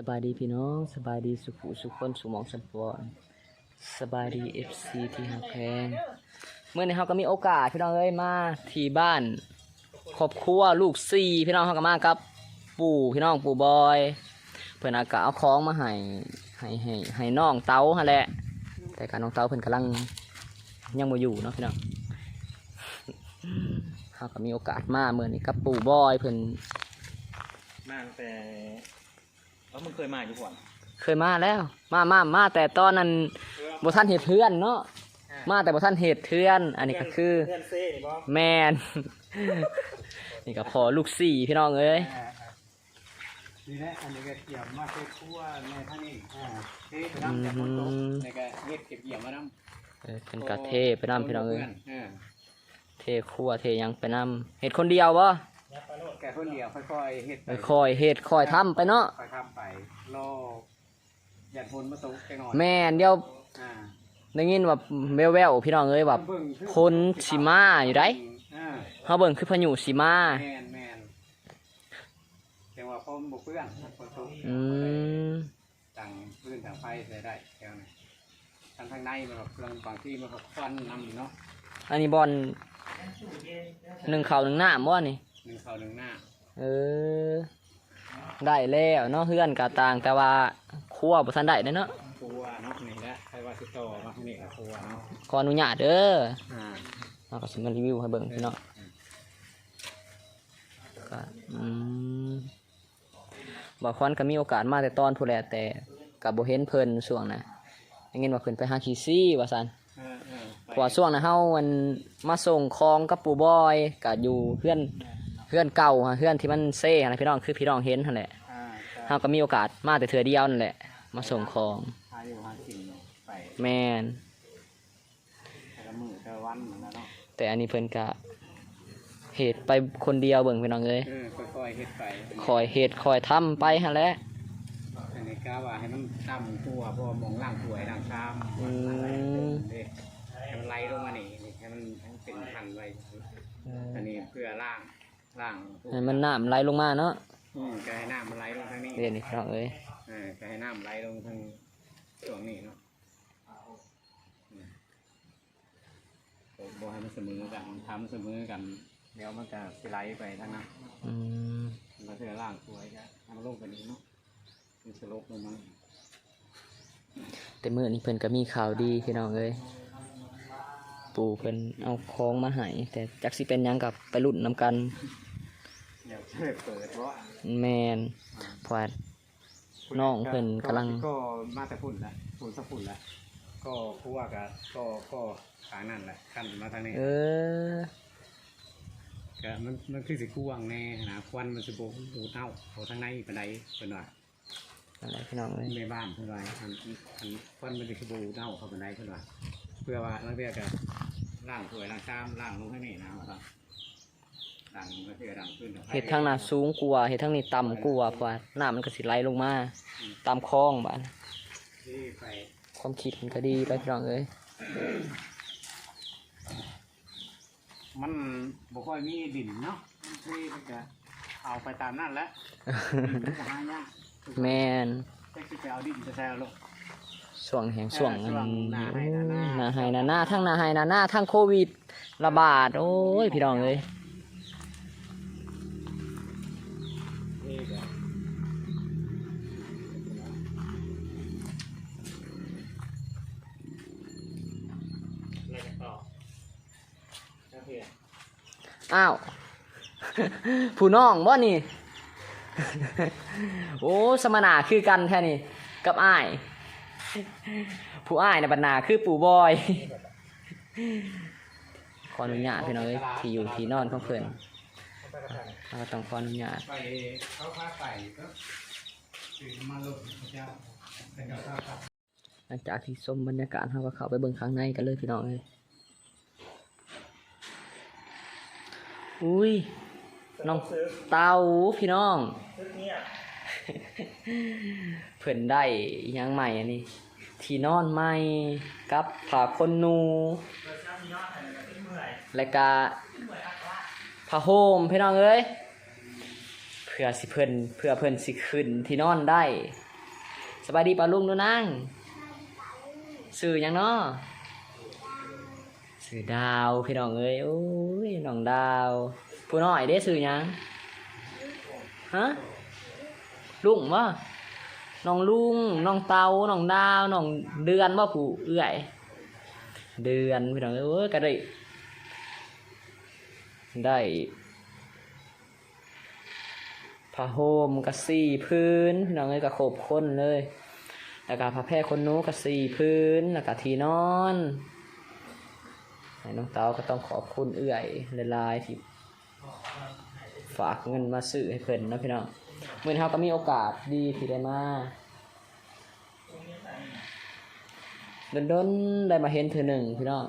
สบายดีพี่น้องสบายดีสุขุสุขคนสุมองสันปอนสบายดีเอฟซีที่หักแพงเมื่อในี้เราก็มีโอกาสพี่น้องเอ้ยมาที่บ้านครอบครัวลูกสี่พี่น้องเขาก็มากับปู่พี่น้องปู่บอย เพิ่อนอากาเอาของมาให้ให้ให้ให้น้องเต้าฮะแหละ แต่การน้องเต้าเพิ่อนกำลังยังบ่อยู่เนาะพี่น้องเขาก็มีโอกาสมาเมื่อนี้กับปู่บอยเพิ่อนมาตั้งแต่ เอ้ามึงเคยมาอยู่ก่อนเคยมาแล้ว มามามาแต่ตอนนั้นบ่ทันเฮ็ดเทือนเนาะมาแต่บ่ทันเฮ็ดเทือน อันนี้ก็คือเพื่อนเซ่นี่บ่แมน นี่ก็พอลูกสี่พี่น้องเอ้ยนี่แหละอันนี้ก็เกี่ยวมาเทคั่วในท่านนี้อ่าเทไปน้ำจากคนโตในก็เฮ็ดเก็บเกี่ยวมาน้ำเออเป็นกะเทไปนํพี่น้องเอ้ยเออเทครัวเทหยังไปนํเฮ็ดคนเดียวบ่ แกคนเดียวค่อยๆเฮ็ดไปค่อยๆเฮ็ดค่อยทำไปเนาะค่อยทำไปรอหยัดพลมาสุกไปหน่อยแม่นเดี๋ยวอ่าได้ยินว่าแววๆพี่น้องเอ้ยว่าเบิ่งคือคนสิมาอยู่ได้อ่าเฮาเบิ่งคือพายุสิมาแม่นแม่นแต่ว่าพอมันบ่เปื้อนคนสุกอืมต่างพื้นต่างไฟใส่ได้แค่นั้นทางข้างในมันแบบบางที่มันก็ควันนำเนาะอันนี้บอลหนึ่งข้าวหนึ่งน้ำบ่นี่ หนึ่งเขาหนึ่งหน้าเออ ได้แล้วเนาะเฮือนกะต่าง แต่ว่าครัวบ่ทันได้เด้อเนาะครัวเนาะนี่แหละใครว่าสิโตมาที่นี่ก็ครัวเนาะขออนุญาตเด้ออ่าเราก็สิมารีวิวให้เบิ่งพี่น้องก็อืมบ่ควันก็มีโอกาสมาแต่ตอนผู้แลแต่ก็บ่เห็นเพิ่นช่วงน่ะได้ยินว่าเพิ่นไปหาขี้ซี่ว่าซั่น เออเออไปเพราะว่าช่วงนั้นเฮามันมาส่งของกับปู่บอยก็อยู่เพื่อน เพื่อนเก่าฮะเพื่อนที่มันเซ่หั่นนะพี่น้องคือพี่น้องเห็นหั่นแหละอ่าเฮาก็มีโอกาสมาแต่เทื่อเดียวนั่นแหละ มาส่งของหาอยู่หากินไปแม่นแต่ละมื้อแต่ละวันนั่นนะเนาะแต่อันนี้เพิ่นก็เหตุไปคนเดียวเบิ่งพี่น้องเอ้ยเออค่อยๆเฮ็ดไปคอยเหตุคอยทำไปหั่นแหละอันนี้ก็ว่าให้มันต่ำตัวเพราะว่ามองล่างถ้วยล่างชามอืมเด้ให้มันไหลลงมานี่นี่ให้มันให้มันเป็นพันไว้อันนี้เพื่อล่าง ล่างให้มันน้ำไหลลงมาเนาะอืมก็ให้น้ำมันไหลลงทางนี้เดี๋ยวนี้พี่น้องเอ้ยเออก็ให้น้ำไหลลงทางช่วงนี้เนาะอืมบอกให้มันเสมอกันทำเสมอกันเดี๋ยวมันก็สิไหลไปทางนั้น อืมมันเสือล่างสวยก็ทำลงกันนี้เนาะมันสลบลงมาแต่มื้อนี้เพิ่นก็มีข่าวดีพี่น้องเอ้ยปู่เพิ่นเอาของมาให้แต่จักสิเป็นหยังกับไปลุ้นนํกัน เดี๋ยวจะเปิดเพราะแมนเพราะว่าน้องเพิ่นกำลังก็มาแต่ฝุ่นละฝุ่นสักฝุ่นละก็ผู้ว่าก็ก็ก็ทางนั่นแหละขั้นมาทางนี้เออก็มันมันคือสิกู้วังแน่นะควันมันสิบดูเน่าเอาทางในปานใดเพิ่นว่าอะไรพี่น้องเอ้ยในบ้านเพิ่นว่าอันอันควันมันสิบดูเน่าเข้าปานใดเพิ่นว่าเพื่อว่าลังเทื่อก็ล้างถ้วยล้างชามล้างลงให้นี่นะครับล้างลัง เทื่อล้างขึ้นเห็ดทางหน้าสูงกว่าเห็ดทางนี้ต่ำกว่าเพราะว่าน้ำมันก็สิไหลลงมาตามคลองบ้านที่ไปความคิดมันก็ดีไปพี่น้องเอ้ยมันบ่ค่อยมีดินเนาะที่มันจะเอาไปตามนั่นแหละดินมันจะหายากแมนจะคิดไปเอาดินจะแซวลงช่วงแห่งช่วงเอออันช่วงหน้าไห้หน้าหน้าหนาไฮนาหน้าทั้งหนาไฮนาหน้าทั้งโควิด ระบาด โอ้ย พี่น้องเอ้ย อะไรกันต่อโอเคอ้าว ผู้น้องบ่นี่ โอ้สมนาคือกันแท้นี่กับอ้าย ผู้อ้ายในบรรณาคือปู่บอย ขออนุญาตพี่น้องเอ้ยที่อยู่ที่นอนของเพื่อนเราก็ต้องขออนุญาตไปเข้าผ้าไปก็ถือมาลงพระเจ้าไปกับผ้าไป หลังจากที่ชมบรรยากาศเราก็เข้าไปเบิ่งข้างในกันเลยพี่น้องเอ้ยอุ้ยน้องเตาพี่น้องเพิ่นได้อิหยังใหม่อันนี้ ที่นอนใหม่กับผ้าคนนูและกาผ้าห่มพี่น้องเอ้ยเพื่อสิเพิ่นเพื่อเพิ่นสิขึ้นที่นอนได้ สบายดีปลาลุงดูนั่ง สื่อหยังเนาะสื่อดาวพี่น้องเอ้ยโอ้ยน้องดาวผู้น้อยเด้สื่อหยังฮะลุงวะน้องลุงน้องเตาน้องดาวน้องเดือนว่ผู้เอื้อยเดือนพี่น้องเอ้ยก็ได้ได้ผ้าห่มกระสี่พื้นพี่น้องเอ้ยกระโขบคนเลย แล้วก็ผ้าแพร่คนนู้กะสี่พื้นแล้วก็ที่นอนให้น้องเตาก็ต้องขอบคุณเอื้อยหลายๆที่ฝากเงินมาซื้อให้เพิ่นนะพี่น้องเมื่อนี้เราก็มีโอกาสดีที่ได้มาดนๆได้มาเห็นเธอหนึ่งพี่น้อง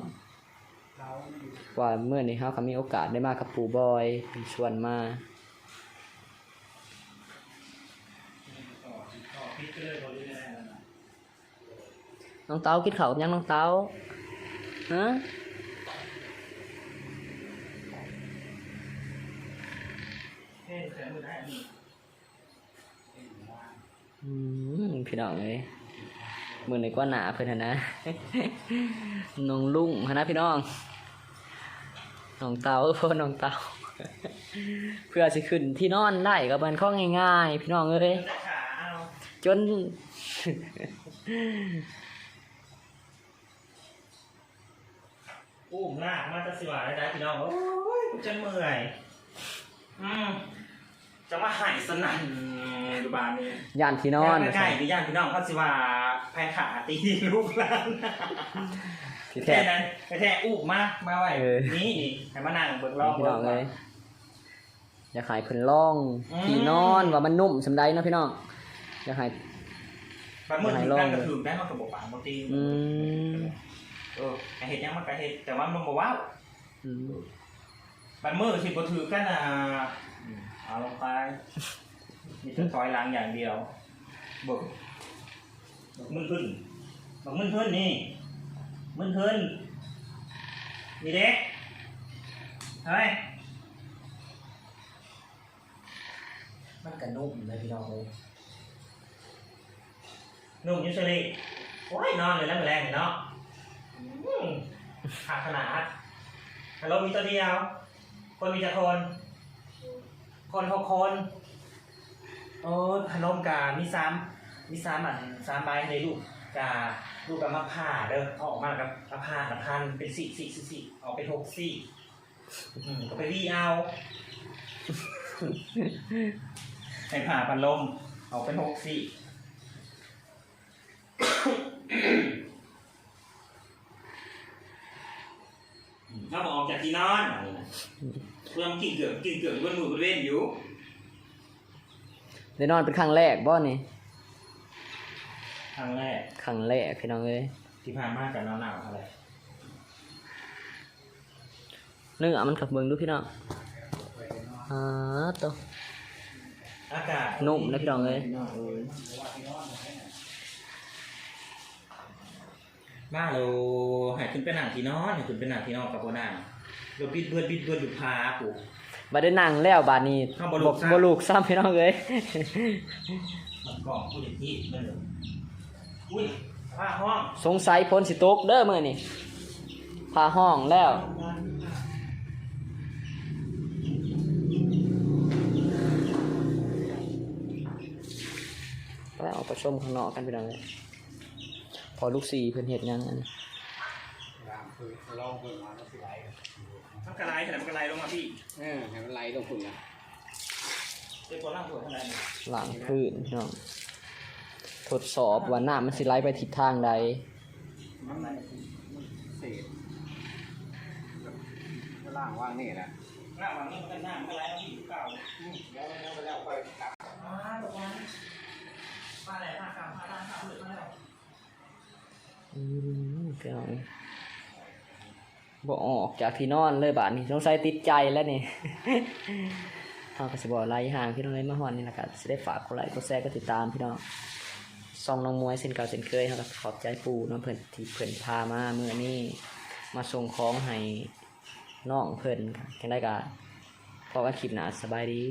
ว่าเมื่อนี้เขาก็มีโอกาสได้มากับปู่บอยเป็นชวนมา น้องเต้าคิดเขาวกับยังน้องเต้าฮะอืมพี่น้องเลยมือไหนก็หนาเพื่อนหั่นนะน้องลุงหั่นนะพี่น้องน้องเตาเพราะว่าน้องเตาเพื่อสิขึ้นที่นอนได้ก็มันข้อง่ายๆ พี่น้องเอ้ยขาเอาจน อุ้มลากมาจะสิว่าได้ได้พี่น้องโอ้ยกูจะเมื่อย อืมจะมาหายสนั่นดูบานนี่ย่านที่นอนใกล้ๆหรือย่านพี่น้องเขาสิว่าแพ้ขาตีลูกหลานที่แค่แท้นั้นแค่อุ้มมามาไว้เออนี่นี่ให้มานั่งเบิกรอบพี่น้องเลยอยากให้เพิ่นล่องอืม ที่นอนว่ามันนุ่มสำใดเนาะพี่น้องอยากให้บางมื้อถึงนั่งก็ถือได้มากกับบอกปากบางทีอืม เออไอเห็ดยังมันก็เห็ดแต่ว่ามันบอกว้าวอืมบันมือสิบ่ถือกันอะเอาลงไปมีแต่ถอยหลังอย่างเดียวเบิกเบิกมึนขึ้นเบิกมึนขึ้นนี่มึนขึ้นนี่เด็กเฮ้ยมันก็นุ่มเลยพี่น้องเลยหนุ่มอยูเซลีโอ้ยนอนเลยแล้วแมลงเนาะอืม ขาดขนาดฮัลโหลมีตัวเดียว คนมีจะคน คนหกคน โอ้พนมกามีซ้ำมีซ้ำอันซ้ำใบในลูกกาลูกกับมะผ่าเด้อเอาออกมากับมะผ่าละพันเป็นสี่สี่สี่สี่ออกเป็นหกสี่อืมก็ไปรีเอาให้ผ่าพันลมออกเป็นหกสี่ ถ้าบอกออกจากที่นอนเพื่อนกินเกือบกินเกือบบนมือบนเว้นอยู่ได้นอนเป็นครั้งแรกบ่นี่ครั้งแรกครั้งแรกพี่น้องเลยที่ผ่านมากับหนาวหนาวๆอะไรเนื้อมันกับเบิ่งดูพี่น้องอ่าตัวอากาศนุ่มนะพี่น้องเอ้ย มาเราหายขึ้นเป็นหนังที่นอนหายขึ้นเป็นหนังที่นอนกับโบนาเราบิดเบือนบิดเบือนอยู่พาปุ๊บัดได้นั่งแล้วบาดนี้อ้าวบ่ลูกซ้ำ บ่ลูกซ้ำพี่น้องเลยมันกล่องผู้เด็กที่นั่นเลยอุ้ยผ้าห้องสงสัยพ้นสิตกเด้อมื้อนี้พาห้องแล้วไปออกไปชมข้างนอกกันพี่น้องเลย พอลูกสี่เพิ่นเห็ดหยังอันรามคือลองเพิ่นมาแล้วสิไหลกันทำกระไรขนาดกระไรลงมาพี่เออให้มันไหลลงคุณนะเจ้าตัวล่างสวยขนาดไหนหลังพื้นพี่น้องทดสอบว่าน้ำมันสิไหลไปทิศทางใดมันมันเศษก็ล่างว่างนี่แหละหน้าหวังนี่มันก็หน้ามันก็ไรแล้วพี่เก่าแล้วแล้วแล้วไปกลับอ่าตกมามาไหนมาเก่ามาด้านเก่าเลยมาแล้ว อืมพี่น้องบ่ออกจากที่นอนเลยบาดนี้สงสัยติดใจแล้วนี่เฮาก็สิบ่ไล่ห่างพี่น้องเลยมาฮอดนี่ล่ะก็สิได้ฝากกดไลค์กดแชร์กดติดตามพี่น้องซองน้องมวยเส้นเก่าเส้นเคยเฮาก็ขอบใจปู่เนาะเพิ่นที่เพิ่นพามาเมื้อนี้มาส่งของให้น้องเพิ่นจังได๋ก็พอกันคลิปหน้าสบายดี